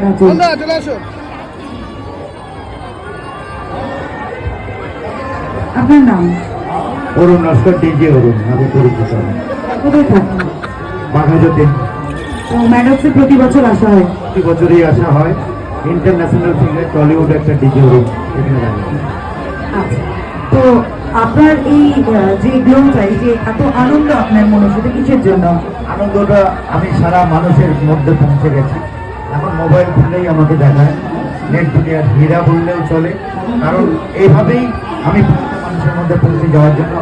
বন্ধুরা চলে আসো। আপনার নাম? অরুণ নস্কর ডিজে অরুণ আমি পরিচিত। কোথায় থাকেন? বাঘাযতীন। তো প্রতি বছর আসা হয়? প্রতি বছরই আসা হয়। ইন্টারন্যাশনাল সিঙ্গার টলিউড একটা ডিজে অরুণ এখানে আচ্ছা। তো আপনার এই যে গ্লোটা এই যে এত আনন্দ আপনার মনে সেটা কিসের জন্য? আনন্দটা আমি সারা মানুষের মধ্যে পৌঁছে গেছি। এখন মোবাইল খুললেই আমাকে দেখায়। নেট দুনিয়ার হীরা বললেও চলে। কারণ এইভাবেই আমি মানুষের মধ্যে পৌঁছে যাওয়ার জন্য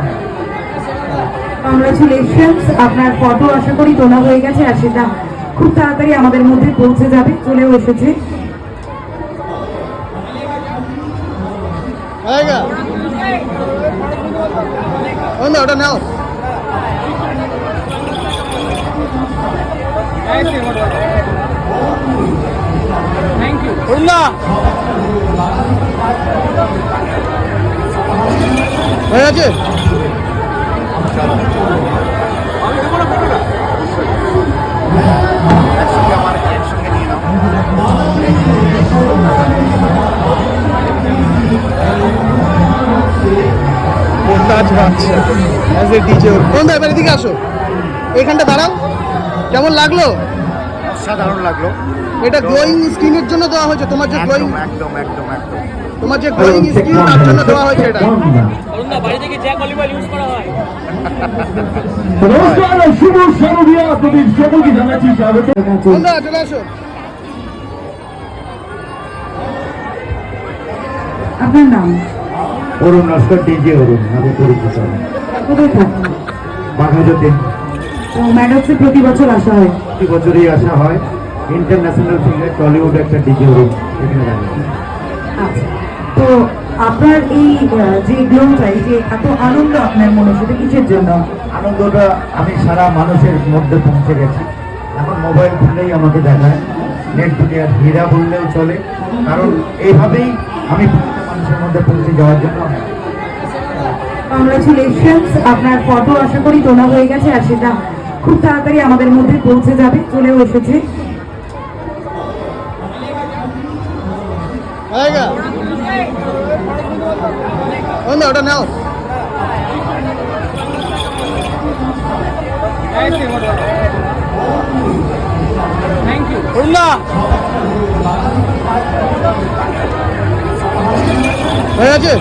কংগ্রাচুলেশনস আপনার ফটো আশা করি তোলা হয়ে গেছে আর সেটা খুব তাড়াতাড়ি আমাদের মধ্যে পৌঁছে যাবে চলেও এসেছে। ওটা নাও। না। হয়ে গেছে? বন্ধু এবার এদিকে আসো? এখানটা দাঁড়াও। কেমন লাগল? অসাধারণ লাগল। এটা গ্লোয়িং স্কিনের জন্য দেওয়া হয়েছে তোমার যে গ্লোয়িং একদম একদম একদম। তোমার যে গ্লোয়িং স্কিন তার জন্য দেওয়া হয়েছে এটা। অরুণদা বাড়ি থেকে জ্যাক অলিভ ইউজ করা হয়। নমস্কার শুভ শারদীয়া আপনাদের সকলকে জানাচ্ছি স্বাগত। বন্ধুরা চলে আসো। আপনার নাম? অরুণ নস্কর ডিজে অরুণ আমি পরিচিত। কোথায় থাকেন বাঘাযতীন তো ম্যাডক্সে প্রতি বছর আসা হয়। প্রতি বছরই আসা হয়। ইন্টারন্যাশনাল সিঙ্গার টলিউড একটা ডিজে অরুণ এখানে। আচ্ছা। তো আপনার এই যে গ্লোটা এই যে এত আনন্দ আপনার মনে সেটা কিসের জন্য? আনন্দটা আমি সারা মানুষের মধ্যে পৌঁছে গেছি। এখন মোবাইল ফোনেই আমাকে দেখায়। নেট দুনিয়ার হীরা বললেও চলে। কারণ এইভাবেই আমি মানুষের মধ্যে পৌঁছে যাওয়ার জন্য কংগ্রাচুলেশনস আপনার ফটো আশা করি তোলা হয়ে গেছে আর সেটা খুব তাড়াতাড়ি আমাদের মধ্যে পৌঁছে যাবে চলেও এসেছে। ওটা নাও। করুন না হয়ে গেছে?